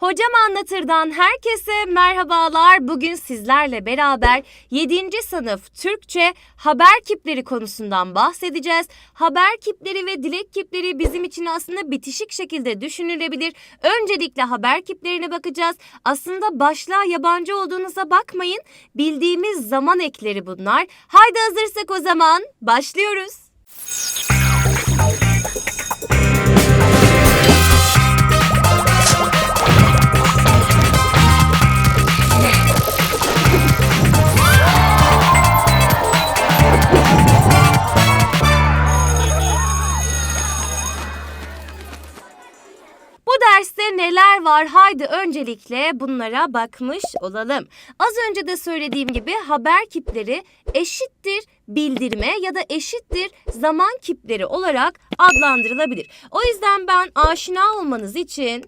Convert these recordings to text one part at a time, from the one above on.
Hocam Anlatır'dan herkese merhabalar. Bugün sizlerle beraber 7. sınıf Türkçe haber kipleri konusundan bahsedeceğiz. Haber kipleri ve dilek kipleri bizim için aslında bitişik şekilde düşünülebilir. Öncelikle haber kiplerine bakacağız. Aslında başlığa yabancı olduğunuza bakmayın. Bildiğimiz zaman ekleri bunlar. Haydi hazırsak o zaman başlıyoruz. Derste neler var? Haydi öncelikle bunlara bakmış olalım. Az önce de söylediğim gibi haber kipleri eşittir bildirme ya da eşittir zaman kipleri olarak adlandırılabilir. O yüzden ben aşina olmanız için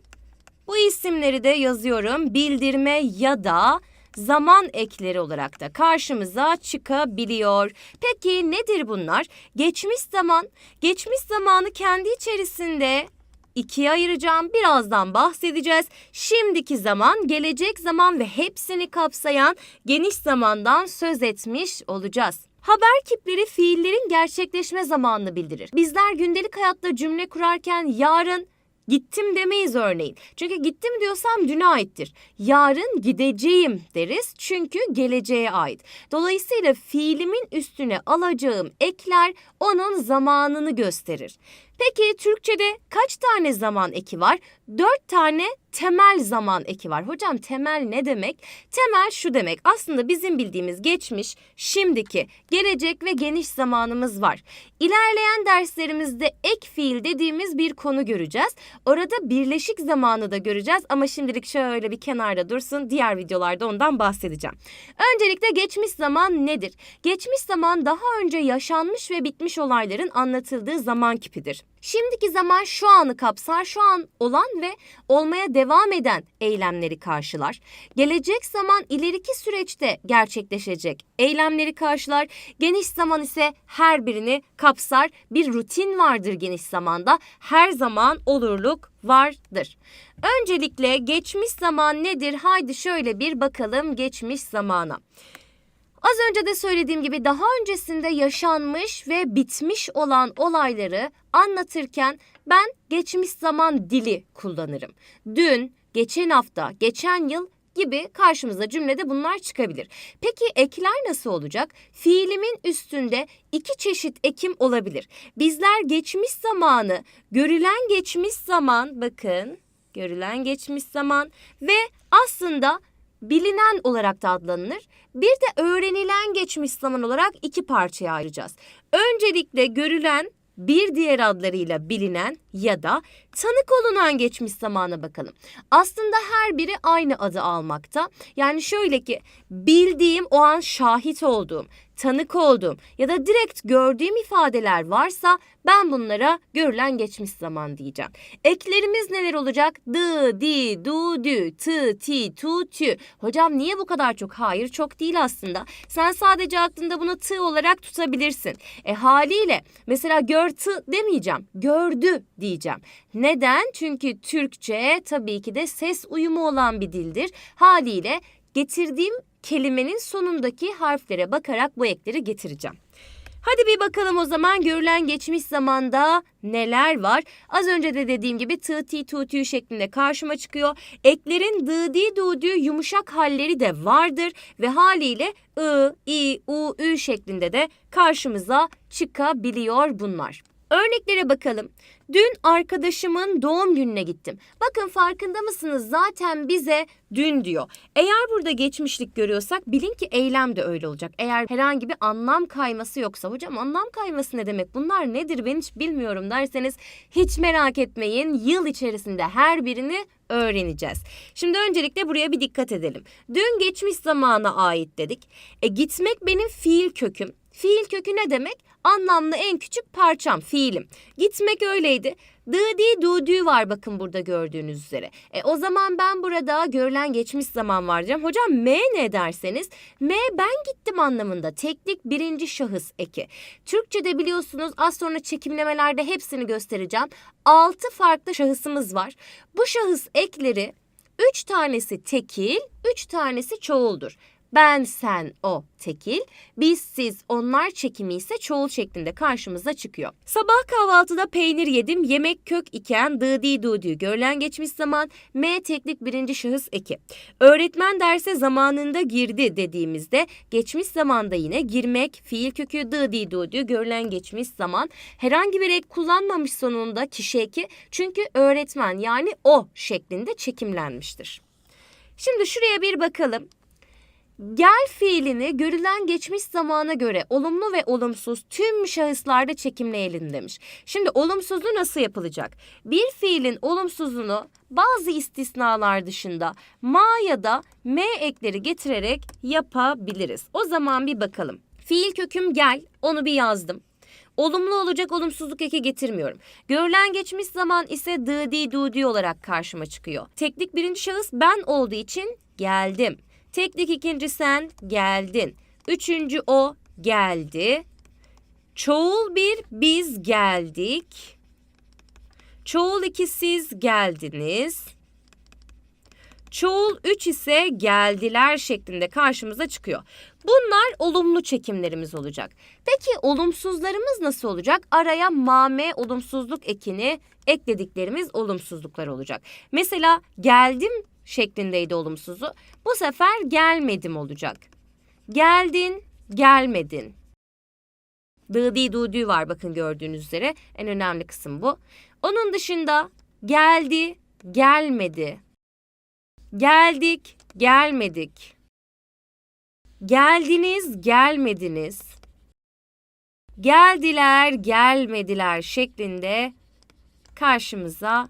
bu isimleri de yazıyorum. Bildirme ya da zaman ekleri olarak da karşımıza çıkabiliyor. Peki nedir bunlar? Geçmiş zaman, geçmiş zamanı kendi içerisinde ikiye ayıracağım. Birazdan bahsedeceğiz. Şimdiki zaman, gelecek zaman ve hepsini kapsayan geniş zamandan söz etmiş olacağız. Haber kipleri fiillerin gerçekleşme zamanını bildirir. Bizler gündelik hayatta cümle kurarken yarın Gittim demeyiz örneğin. Çünkü gittim diyorsam düne aittir. Yarın gideceğim deriz çünkü geleceğe ait. Dolayısıyla fiilimin üstüne alacağım ekler onun zamanını gösterir. Peki Türkçe'de kaç tane zaman eki var? Dört tane temel zaman eki var. Hocam temel ne demek? Temel şu demek. Aslında bizim bildiğimiz geçmiş, şimdiki, gelecek ve geniş zamanımız var. İlerleyen derslerimizde ek fiil dediğimiz bir konu göreceğiz. Orada birleşik zamanı da göreceğiz ama şimdilik şöyle bir kenarda dursun. Diğer videolarda ondan bahsedeceğim. Öncelikle geçmiş zaman nedir? Geçmiş zaman daha önce yaşanmış ve bitmiş olayların anlatıldığı zaman kipidir. Şimdiki zaman şu anı kapsar, şu an olan ve olmaya devam eden eylemleri karşılar. Gelecek zaman ileriki süreçte gerçekleşecek eylemleri karşılar. Geniş zaman ise her birini kapsar. Bir rutin vardır geniş zamanda. Her zaman olurluk vardır. Öncelikle geçmiş zaman nedir? Haydi şöyle bir bakalım geçmiş zamana. Az önce de söylediğim gibi daha öncesinde yaşanmış ve bitmiş olan olayları anlatırken ben geçmiş zaman dili kullanırım. Dün, geçen hafta, geçen yıl gibi karşımıza cümlede bunlar çıkabilir. Peki ekler nasıl olacak? Fiilimin üstünde iki çeşit ekim olabilir. Bizler geçmiş zamanı, görülen geçmiş zaman bakın, görülen geçmiş zaman ve aslında bilinen olarak da adlanır. Bir de öğrenilen geçmiş zaman olarak iki parçaya ayıracağız. Öncelikle görülen bir diğer adlarıyla bilinen ya da tanık olunan geçmiş zamana bakalım. Aslında her biri aynı adı almakta. Yani şöyle ki bildiğim o an şahit olduğum, tanık olduğum ya da direkt gördüğüm ifadeler varsa ben bunlara görülen geçmiş zaman diyeceğim. Eklerimiz neler olacak? Dı, di, du, dü, tı, ti, tu, tü. Hocam niye bu kadar çok? Hayır çok değil aslında. Sen sadece aklında bunu tı olarak tutabilirsin. E haliyle mesela gör tı demeyeceğim. Gördü diyeceğim. Neden? Çünkü Türkçe tabii ki de ses uyumu olan bir dildir. Haliyle getirdiğim kelimenin sonundaki harflere bakarak bu ekleri getireceğim. Hadi bir bakalım o zaman görülen geçmiş zamanda neler var? Az önce de dediğim gibi tı, ti, tu, tü şeklinde karşıma çıkıyor. Eklerin dı, di, du, dü yumuşak halleri de vardır ve haliyle ı, i, u, ü şeklinde de karşımıza çıkabiliyor bunlar. Örneklere bakalım. Dün arkadaşımın doğum gününe gittim. Bakın farkında mısınız? Zaten bize dün diyor. Eğer burada geçmişlik görüyorsak bilin ki eylem de öyle olacak. Eğer herhangi bir anlam kayması yoksa hocam anlam kayması ne demek? Bunlar nedir ben hiç bilmiyorum derseniz hiç merak etmeyin. Yıl içerisinde her birini öğreneceğiz. Şimdi öncelikle buraya bir dikkat edelim. Dün geçmiş zamana ait dedik. E gitmek benim fiil köküm. Fiil kökü ne demek? Anlamlı en küçük parçam, fiilim. Gitmek öyleydi. Dı di du dü var bakın burada gördüğünüz üzere. E, o zaman ben burada görülen geçmiş zaman var diyeceğim. Hocam M ne derseniz M ben gittim anlamında. Teknik birinci şahıs eki. Türkçe'de biliyorsunuz az sonra çekimlemelerde hepsini göstereceğim. Altı farklı şahısımız var. Bu şahıs ekleri Üç tanesi tekil, üç tanesi çoğuldur. Ben, sen, o tekil, biz, siz, onlar çekimi ise çoğul şeklinde karşımıza çıkıyor. Sabah kahvaltıda peynir yedim, yemek kök iken dıdi dudu görülen geçmiş zaman M teknik birinci şahıs eki. Öğretmen derse zamanında girdi dediğimizde geçmiş zamanda yine girmek, fiil kökü dıdi dudu görülen geçmiş zaman herhangi bir ek kullanmamış sonunda kişi eki çünkü öğretmen yani o şeklinde çekimlenmiştir. Şimdi şuraya bir bakalım. Gel fiilini görülen geçmiş zamana göre olumlu ve olumsuz tüm şahıslarda çekimleyelim demiş. Şimdi olumsuzluğu nasıl yapılacak? Bir fiilin olumsuzluğunu bazı istisnalar dışında ma ya da m ekleri getirerek yapabiliriz. O zaman bir bakalım. Fiil köküm gel, onu bir yazdım. Olumlu olacak olumsuzluk eki getirmiyorum. Görülen geçmiş zaman ise dıdi dudi olarak karşıma çıkıyor. Teknik birinci şahıs ben olduğu için geldim. Teknik ikinci sen geldin. Üçüncü o geldi. Çoğul bir biz geldik. Çoğul iki siz geldiniz. Çoğul üç ise geldiler şeklinde karşımıza çıkıyor. Bunlar olumlu çekimlerimiz olacak. Peki olumsuzlarımız nasıl olacak? Araya mame olumsuzluk ekini eklediklerimiz olumsuzluklar olacak. Mesela geldim şeklindeydi olumsuzu. Bu sefer gelmedim olacak. Geldin, gelmedin. Dıdi dudi var bakın gördüğünüz üzere. En önemli kısım bu. Onun dışında geldi, gelmedi. Geldik, gelmedik. Geldiniz, gelmediniz. Geldiler, gelmediler şeklinde karşımıza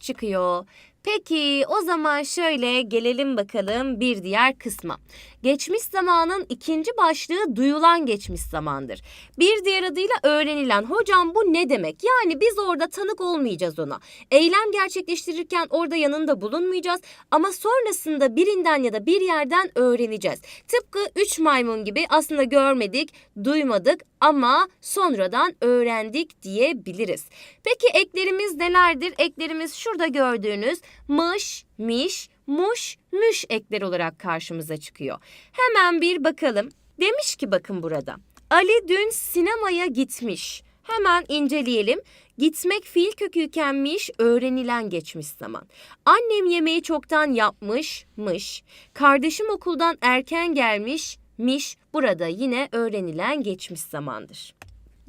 çıkıyor. Peki o zaman şöyle gelelim bakalım bir diğer kısma. Geçmiş zamanın ikinci başlığı duyulan geçmiş zamandır. Bir diğer adıyla öğrenilen. Hocam bu ne demek? Yani biz orada tanık olmayacağız ona. Eylem gerçekleştirirken orada yanında bulunmayacağız ama sonrasında birinden ya da bir yerden öğreneceğiz. Tıpkı üç maymun gibi aslında görmedik, duymadık ama sonradan öğrendik diyebiliriz. Peki eklerimiz nelerdir? Eklerimiz şurada gördüğünüz mış, miş, muş, müş ekler olarak karşımıza çıkıyor. Hemen bir bakalım. Demiş ki bakın burada. Ali dün sinemaya gitmiş. Hemen inceleyelim. Gitmek fiil köküykenmiş, öğrenilen geçmiş zaman. Annem yemeği çoktan yapmışmış. Kardeşim okuldan erken gelmiş, miş. Burada yine öğrenilen geçmiş zamandır.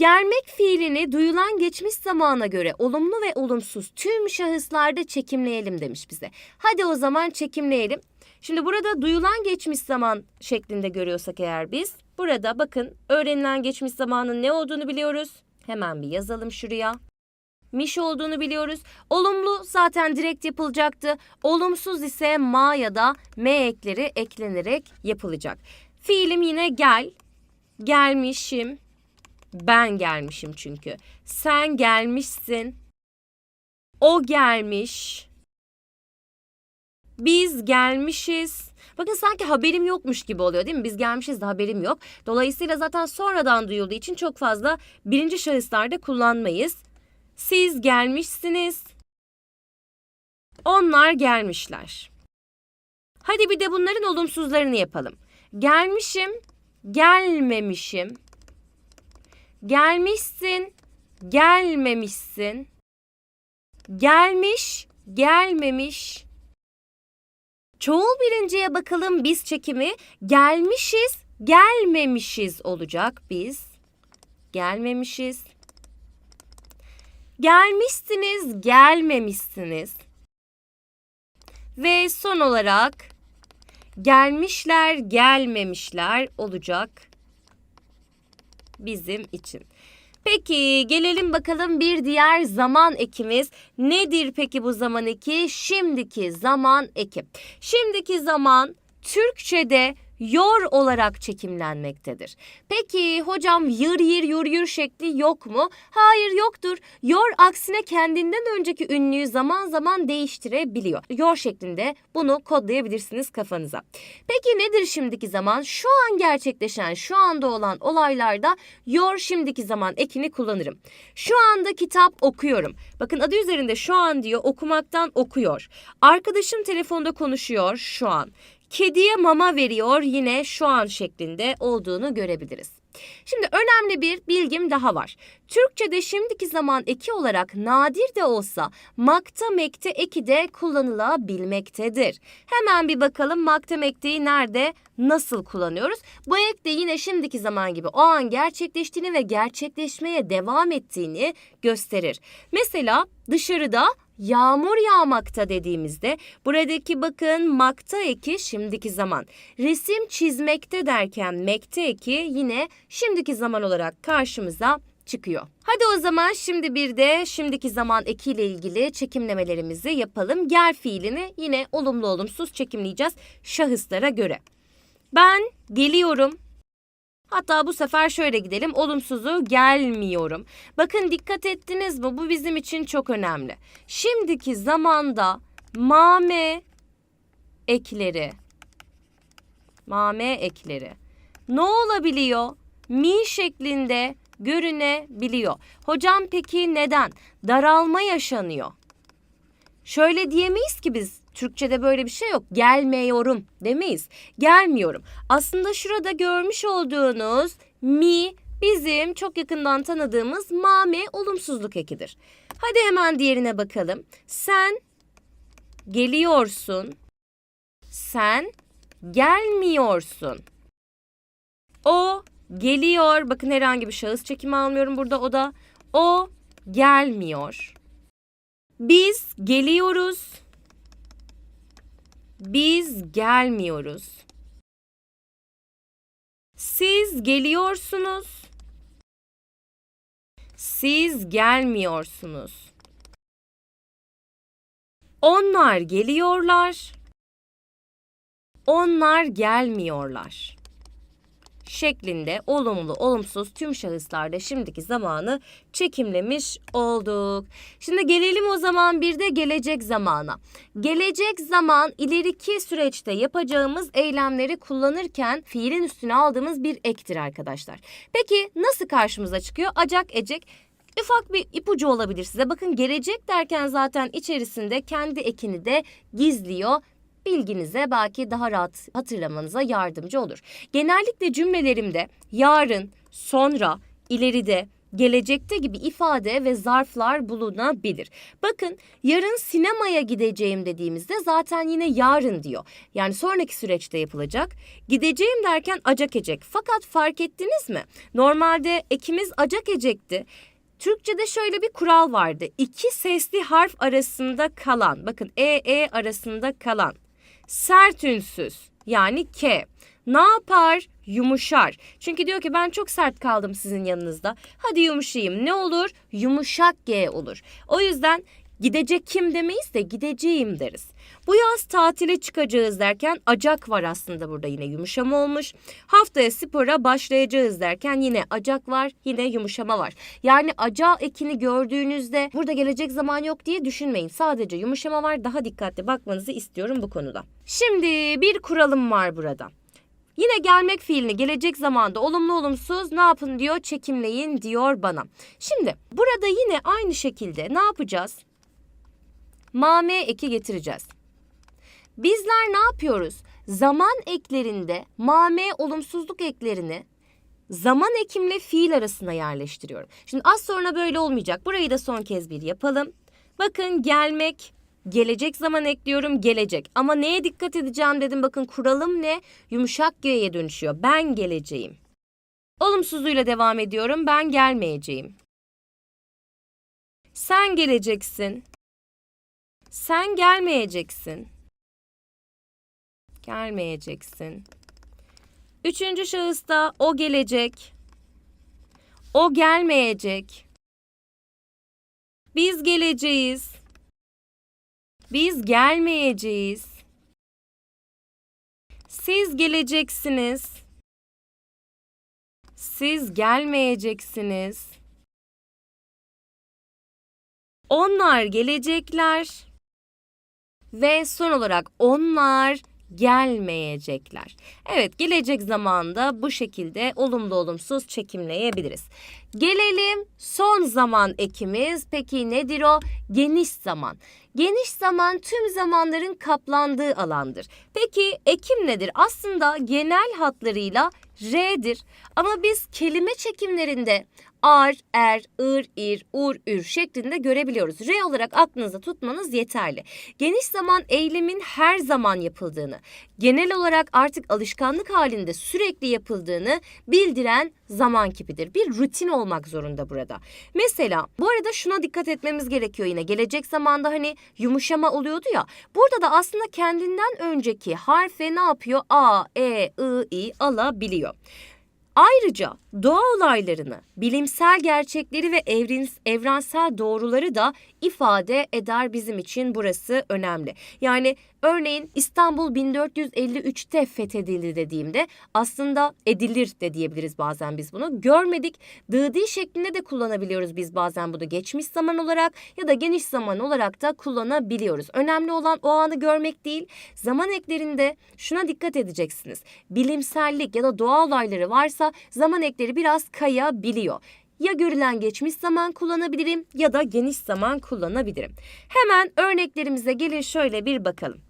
Gelmek fiilini duyulan geçmiş zamana göre olumlu ve olumsuz tüm şahıslarda çekimleyelim demiş bize. Hadi o zaman çekimleyelim. Şimdi burada duyulan geçmiş zaman şeklinde görüyorsak eğer biz burada bakın öğrenilen geçmiş zamanın ne olduğunu biliyoruz. Hemen bir yazalım şuraya. Miş olduğunu biliyoruz. Olumlu zaten direkt yapılacaktı. Olumsuz ise ma ya da m ekleri eklenerek yapılacak. Fiilim yine gel, gelmişim, ben gelmişim çünkü. Sen gelmişsin. O gelmiş. Biz gelmişiz. Bakın sanki haberim yokmuş gibi oluyor değil mi? Biz gelmişiz de haberim yok. Dolayısıyla zaten sonradan duyulduğu için çok fazla birinci şahıslarda kullanmayız. Siz gelmişsiniz. Onlar gelmişler. Hadi bir de bunların olumsuzlarını yapalım. Gelmişim, gelmemişim. Gelmişsin, gelmemişsin. Gelmiş, gelmemiş. Çoğul birinciye bakalım biz çekimi. Gelmişiz, gelmemişiz olacak biz. Gelmemişiz. Gelmişsiniz, gelmemişsiniz. Ve son olarak gelmişler, gelmemişler olacak bizim için. Peki gelelim bakalım bir diğer zaman ekimiz. Nedir peki bu zaman eki? Şimdiki zaman eki. Şimdiki zaman Türkçe'de yor olarak çekimlenmektedir. Peki hocam yır yır yur yur şekli yok mu? Hayır yoktur. Yor aksine kendinden önceki ünlüyü zaman zaman değiştirebiliyor. Yor şeklinde bunu kodlayabilirsiniz kafanıza. Peki nedir şimdiki zaman? Şu an gerçekleşen, şu anda olan olaylarda yor şimdiki zaman ekini kullanırım. Şu anda kitap okuyorum. Bakın adı üzerinde şu an diyor okumaktan okuyor. Arkadaşım telefonda konuşuyor şu an. Kediye mama veriyor yine şu an şeklinde olduğunu görebiliriz. Şimdi önemli bir bilgim daha var. Türkçe'de şimdiki zaman eki olarak nadir de olsa makta mekte eki de kullanılabilmektedir. Hemen bir bakalım makta mekteyi nerede, nasıl kullanıyoruz? Bu ek de yine şimdiki zaman gibi o an gerçekleştiğini ve gerçekleşmeye devam ettiğini gösterir. Mesela dışarıda yağmur yağmakta dediğimizde buradaki bakın makta eki şimdiki zaman. Resim çizmekte derken mekte eki yine şimdiki zaman olarak karşımıza çıkıyor. Hadi o zaman şimdi bir de şimdiki zaman ekiyle ilgili çekimlemelerimizi yapalım. Gel fiilini yine olumlu olumsuz çekimleyeceğiz şahıslara göre. Ben geliyorum. Hatta bu sefer şöyle gidelim. Olumsuzu gelmiyorum. Bakın dikkat ettiniz mi? Bu bizim için çok önemli. Şimdiki zamanda mame ekleri mame ekleri ne olabiliyor? Mi şeklinde görünebiliyor. Hocam peki neden? Daralma yaşanıyor. Şöyle diyemeyiz ki biz Türkçe'de böyle bir şey yok. Gelmiyorum demeyiz. Gelmiyorum. Aslında şurada görmüş olduğunuz mi bizim çok yakından tanıdığımız mame olumsuzluk ekidir. Hadi hemen diğerine bakalım. Sen geliyorsun. Sen gelmiyorsun. O geliyor. Bakın herhangi bir şahıs çekimi almıyorum burada. O da o gelmiyor. Biz geliyoruz. Biz gelmiyoruz. Siz geliyorsunuz. Siz gelmiyorsunuz. Onlar geliyorlar. Onlar gelmiyorlar şeklinde olumlu, olumsuz tüm şahıslarda şimdiki zamanı çekimlemiş olduk. Şimdi gelelim o zaman bir de gelecek zamana. Gelecek zaman ileriki süreçte yapacağımız eylemleri kullanırken fiilin üstüne aldığımız bir ektir arkadaşlar. Peki nasıl karşımıza çıkıyor? Acak, ecek, ufak bir ipucu olabilir size. Bakın gelecek derken zaten içerisinde kendi ekini de gizliyor bilginize belki daha rahat hatırlamanıza yardımcı olur. Genellikle cümlelerimde yarın, sonra, ileride, gelecekte gibi ifade ve zarflar bulunabilir. Bakın yarın sinemaya gideceğim dediğimizde zaten yine yarın diyor. Yani sonraki süreçte yapılacak. Gideceğim derken acak ecek. Fakat fark ettiniz mi? Normalde ekimiz acak ecekti. Türkçe'de şöyle bir kural vardı. İki sesli harf arasında kalan, bakın e e arasında kalan sert ünsüz yani K. Ne yapar? Yumuşar. Çünkü diyor ki ben çok sert kaldım sizin yanınızda. Hadi yumuşayayım. Ne olur? Yumuşak G olur. O yüzden gidecek kim demeyiz de gideceğim deriz. Bu yaz tatile çıkacağız derken acak var aslında burada yine yumuşama olmuş. Haftaya spora başlayacağız derken yine acak var yine yumuşama var. Yani aca ekini gördüğünüzde burada gelecek zaman yok diye düşünmeyin. Sadece yumuşama var daha dikkatli bakmanızı istiyorum bu konuda. Şimdi bir kuralım var burada. Yine gelmek fiilini gelecek zamanda olumlu olumsuz ne yapın diyor çekimleyin diyor bana. Şimdi burada yine aynı şekilde ne yapacağız? Mame eki getireceğiz. Bizler ne yapıyoruz? Zaman eklerinde mame olumsuzluk eklerini zaman ekimle fiil arasına yerleştiriyorum. Şimdi az sonra böyle olmayacak. Burayı da son kez bir yapalım. Bakın gelmek, gelecek zaman ekliyorum gelecek. Ama neye dikkat edeceğim dedim bakın kuralım ne? Yumuşak G'ye dönüşüyor. Ben geleceğim. Olumsuzluğuyla devam ediyorum. Ben gelmeyeceğim. Sen geleceksin. Sen gelmeyeceksin. Gelmeyeceksin. Üçüncü şahısta o gelecek. O gelmeyecek. Biz geleceğiz. Biz gelmeyeceğiz. Siz geleceksiniz. Siz gelmeyeceksiniz. Onlar gelecekler. Ve son olarak onlar gelmeyecekler. Evet, gelecek zamanda bu şekilde olumlu olumsuz çekimleyebiliriz. Gelelim son zaman ekimiz. Peki nedir o? Geniş zaman. Geniş zaman tüm zamanların kaplandığı alandır. Peki ekim nedir? Aslında genel hatlarıyla R'dir. Ama biz kelime çekimlerinde ar, er, ır, ir, ur, ür şeklinde görebiliyoruz. R olarak aklınızda tutmanız yeterli. Geniş zaman eylemin her zaman yapıldığını, genel olarak artık alışkanlık halinde sürekli yapıldığını bildiren zaman kipidir. Bir rutin olmak zorunda burada. Mesela bu arada şuna dikkat etmemiz gerekiyor yine. Gelecek zamanda hani yumuşama oluyordu ya. Burada da aslında kendinden önceki harfe ne yapıyor? A, E, I, I alabiliyor. Ayrıca doğa olaylarını, bilimsel gerçekleri ve evrin, evrensel doğruları da ifade eder bizim için burası önemli. Yani örneğin İstanbul 1453'te fethedildi dediğimde aslında edilir de diyebiliriz bazen biz bunu. Görmedik, dıdi şeklinde de kullanabiliyoruz biz bazen bunu geçmiş zaman olarak ya da geniş zaman olarak da kullanabiliyoruz. Önemli olan o anı görmek değil, zaman eklerinde şuna dikkat edeceksiniz. Bilimsellik ya da doğa olayları varsa zaman ekleri biraz kayabiliyor. Ya görülen geçmiş zaman kullanabilirim ya da geniş zaman kullanabilirim. Hemen örneklerimize gelin şöyle bir bakalım.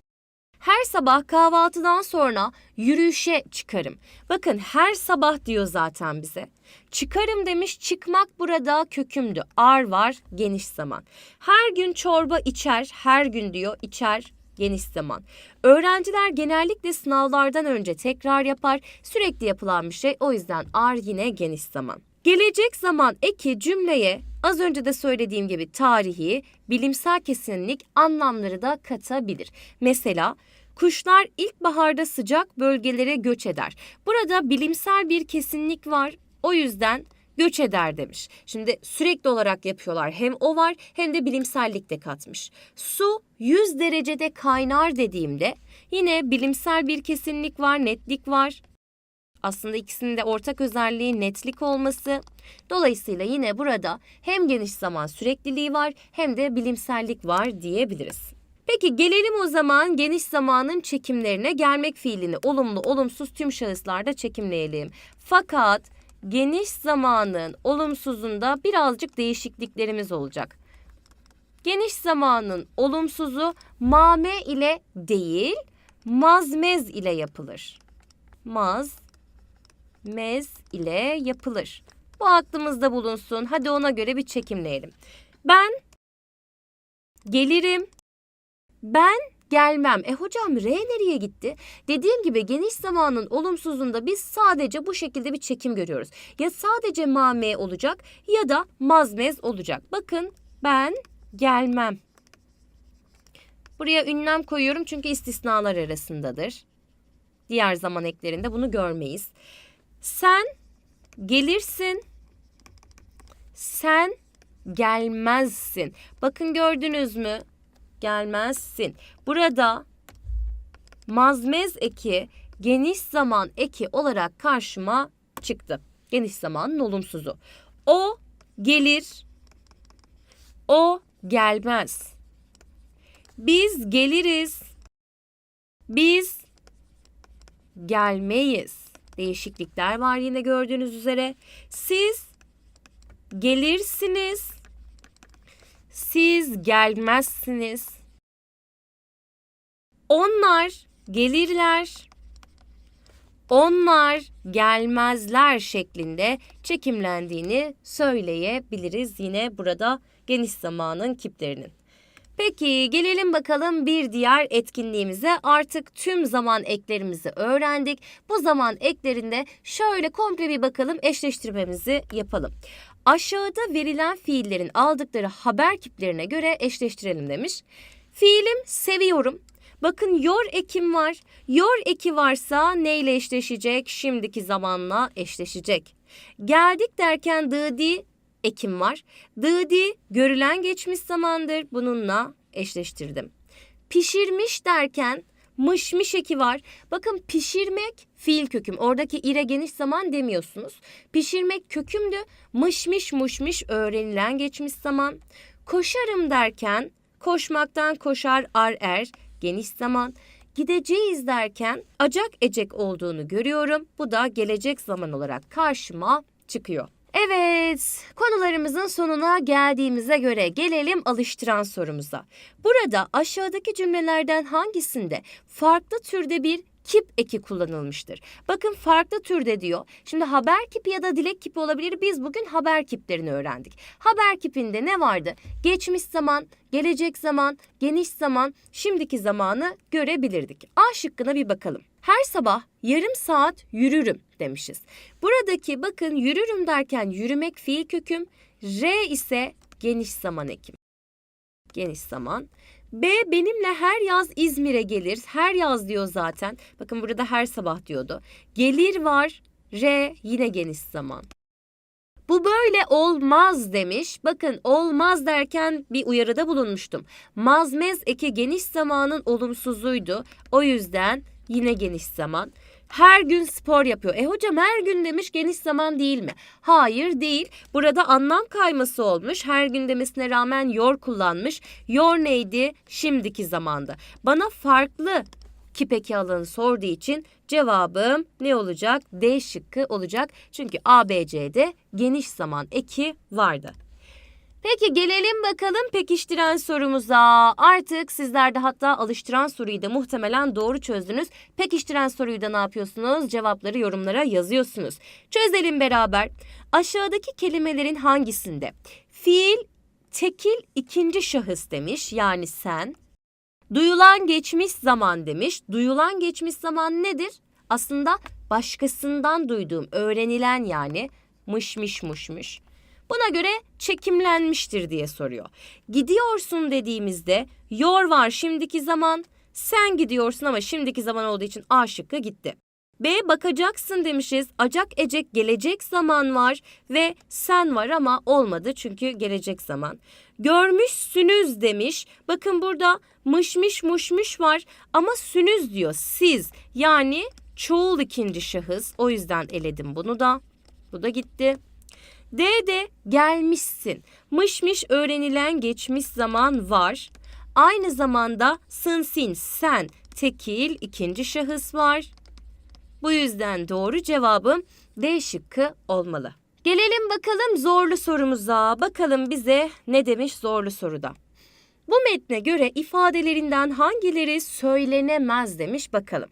Her sabah kahvaltıdan sonra yürüyüşe çıkarım. Bakın her sabah diyor zaten bize. Çıkarım demiş çıkmak burada kökümdü. Ar var geniş zaman. Her gün çorba içer. Her gün diyor içer geniş zaman. Öğrenciler genellikle sınavlardan önce tekrar yapar. Sürekli yapılan bir şey. O yüzden ar yine geniş zaman. Gelecek zaman eki cümleye az önce de söylediğim gibi tarihi, bilimsel kesinlik anlamları da katabilir. Mesela kuşlar ilkbaharda sıcak bölgelere göç eder. Burada bilimsel bir kesinlik var. O yüzden göç eder demiş. Şimdi sürekli olarak yapıyorlar. Hem o var hem de bilimsellik de katmış. Su 100 derecede kaynar dediğimde yine bilimsel bir kesinlik var, netlik var. Aslında ikisinin de ortak özelliği netlik olması. Dolayısıyla yine burada hem geniş zaman sürekliliği var hem de bilimsellik var diyebiliriz. Peki gelelim o zaman geniş zamanın çekimlerine gelmek fiilini olumlu olumsuz tüm şahıslarda çekimleyelim. Fakat geniş zamanın olumsuzunda birazcık değişikliklerimiz olacak. Geniş zamanın olumsuzu mame ile değil mazmez ile yapılır. Maz mez ile yapılır. Bu aklımızda bulunsun. Hadi ona göre bir çekimleyelim. Ben gelirim. Ben gelmem. E hocam R nereye gitti? Dediğim gibi geniş zamanın olumsuzunda biz sadece bu şekilde bir çekim görüyoruz. Ya sadece mame olacak ya da mazmez olacak. Bakın ben gelmem. Buraya ünlem koyuyorum çünkü istisnalar arasındadır. Diğer zaman eklerinde bunu görmeyiz. Sen gelirsin. Sen gelmezsin. Bakın gördünüz mü? Gelmezsin. Burada mazmez eki geniş zaman eki olarak karşıma çıktı. Geniş zamanın olumsuzu. O gelir. O gelmez. Biz geliriz. Biz gelmeyiz değişiklikler var yine gördüğünüz üzere. Siz gelirsiniz. Siz gelmezsiniz. Onlar gelirler. Onlar gelmezler şeklinde çekimlendiğini söyleyebiliriz yine burada geniş zamanın kiplerinin. Peki gelelim bakalım bir diğer etkinliğimize. Artık tüm zaman eklerimizi öğrendik. Bu zaman eklerinde şöyle komple bir bakalım eşleştirmemizi yapalım. Aşağıda verilen fiillerin aldıkları haber kiplerine göre eşleştirelim demiş. Fiilim seviyorum. Bakın yor ekim var. Yor eki varsa neyle eşleşecek? Şimdiki zamanla eşleşecek. Geldik derken dıdi ekim var. Dıdi görülen geçmiş zamandır bununla eşleştirdim. Pişirmiş derken mışmış eki var. Bakın pişirmek fiil köküm. Oradaki ire geniş zaman demiyorsunuz. Pişirmek kökümdü. Mışmış muşmuş öğrenilen geçmiş zaman. Koşarım derken koşmaktan koşar ar er geniş zaman. Gideceğiz derken acak ecek olduğunu görüyorum. Bu da gelecek zaman olarak karşıma çıkıyor. Evet, konularımızın sonuna geldiğimize göre gelelim alıştıran sorumuza. Burada aşağıdaki cümlelerden hangisinde farklı türde bir kip eki kullanılmıştır? Bakın farklı türde diyor. Şimdi haber kipi ya da dilek kipi olabilir. Biz bugün haber kiplerini öğrendik. Haber kipinde ne vardı? Geçmiş zaman, gelecek zaman, geniş zaman, şimdiki zamanı görebilirdik. A şıkkına bir bakalım. Her sabah yarım saat yürürüm demişiz. Buradaki bakın yürürüm derken yürümek fiil köküm, R ise geniş zaman ekim. Geniş zaman. B benimle her yaz İzmir'e gelir. Her yaz diyor zaten. Bakın burada her sabah diyordu. Gelir var. R yine geniş zaman. Bu böyle olmaz demiş. Bakın olmaz derken bir uyarıda bulunmuştum. Mazmez eki geniş zamanın olumsuzuydu. O yüzden yine geniş zaman. Her gün spor yapıyor. E hocam her gün demiş geniş zaman değil mi? Hayır değil. Burada anlam kayması olmuş. Her gün demesine rağmen yor kullanmış. Yor neydi? Şimdiki zamanda. Bana farklı kipeki alanı sorduğu için cevabım ne olacak? D şıkkı olacak. Çünkü ABC'de geniş zaman eki vardı. Peki gelelim bakalım pekiştiren sorumuza. Artık sizler de hatta alıştıran soruyu da muhtemelen doğru çözdünüz. Pekiştiren soruyu da ne yapıyorsunuz? Cevapları yorumlara yazıyorsunuz. Çözelim beraber. Aşağıdaki kelimelerin hangisinde fiil tekil ikinci şahıs demiş yani sen. Duyulan geçmiş zaman demiş. Duyulan geçmiş zaman nedir? Aslında başkasından duyduğum, öğrenilen yani mışmış muşmuş. Buna göre çekimlenmiştir diye soruyor. Gidiyorsun dediğimizde yor var şimdiki zaman. Sen gidiyorsun ama şimdiki zaman olduğu için A şıkkı gitti. B bakacaksın demişiz. Acak ecek gelecek zaman var ve sen var ama olmadı çünkü gelecek zaman. Görmüşsünüz demiş. Bakın burada mışmış muşmuş var ama sünüz diyor siz. Yani çoğul ikinci şahıs. O yüzden eledim bunu da. Bu da gitti. D de gelmişsin. Mışmış öğrenilen geçmiş zaman var. Aynı zamanda sınsin sen tekil ikinci şahıs var. Bu yüzden doğru cevabım D şıkkı olmalı. Gelelim bakalım zorlu sorumuza. Bakalım bize ne demiş zorlu soruda. Bu metne göre ifadelerinden hangileri söylenemez demiş bakalım.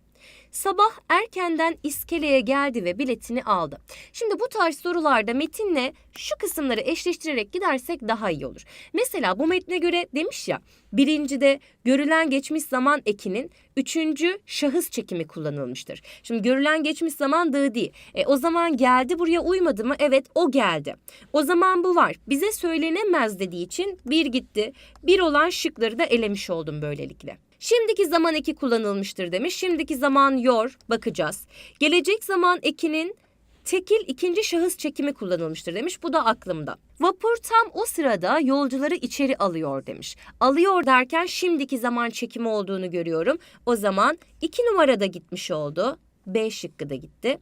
Sabah erkenden iskeleye geldi ve biletini aldı. Şimdi bu tarz sorularda metinle şu kısımları eşleştirerek gidersek daha iyi olur. Mesela bu metne göre demiş ya birincide görülen geçmiş zaman ekinin üçüncü şahıs çekimi kullanılmıştır. Şimdi görülen geçmiş zaman dı değil. E, o zaman geldi buraya uymadı mı? Evet o geldi. O zaman bu var. Bize söylenemez dediği için bir gitti. Bir olan şıkları da elemiş oldum böylelikle. Şimdiki zaman eki kullanılmıştır demiş. Şimdiki zaman yor bakacağız. Gelecek zaman ekinin tekil ikinci şahıs çekimi kullanılmıştır demiş. Bu da aklımda. Vapur tam o sırada yolcuları içeri alıyor demiş. Alıyor derken şimdiki zaman çekimi olduğunu görüyorum. O zaman iki numarada gitmiş oldu. B şıkkı da gitti.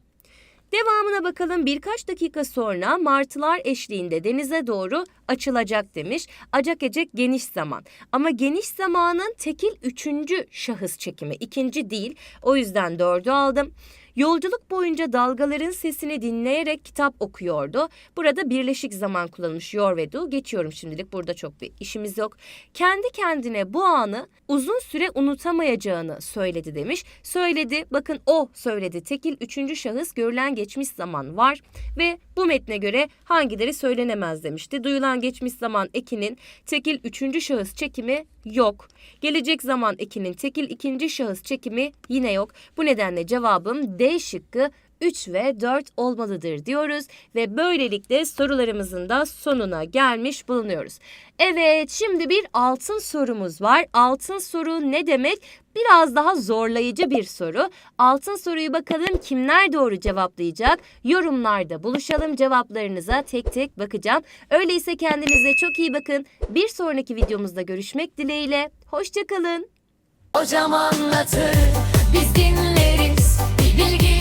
Devamına bakalım birkaç dakika sonra martılar eşliğinde denize doğru açılacak demiş. Acak ecek geniş zaman. Ama geniş zamanın tekil üçüncü şahıs çekimi. ikinci değil. O yüzden dördü aldım. Yolculuk boyunca dalgaların sesini dinleyerek kitap okuyordu. Burada birleşik zaman kullanılmış yor ve do. Geçiyorum şimdilik burada çok bir işimiz yok. Kendi kendine bu anı uzun süre unutamayacağını söyledi demiş. Söyledi bakın o söyledi. Tekil üçüncü şahıs görülen geçmiş zaman var ve bu metne göre hangileri söylenemez demişti. Duyulan geçmiş zaman ekinin tekil üçüncü şahıs çekimi yok. Gelecek zaman ekinin tekil ikinci şahıs çekimi yine yok. Bu nedenle cevabım D şıkkı 3 ve 4 olmalıdır diyoruz ve böylelikle sorularımızın da sonuna gelmiş bulunuyoruz. Evet şimdi bir altın sorumuz var. Altın soru ne demek? Biraz daha zorlayıcı bir soru. Altın soruyu bakalım kimler doğru cevaplayacak? Yorumlarda buluşalım cevaplarınıza tek tek bakacağım. Öyleyse kendinize çok iyi bakın. Bir sonraki videomuzda görüşmek dileğiyle. Hoşçakalın. Hocam anlatır Biz dinleriz Bir bilgi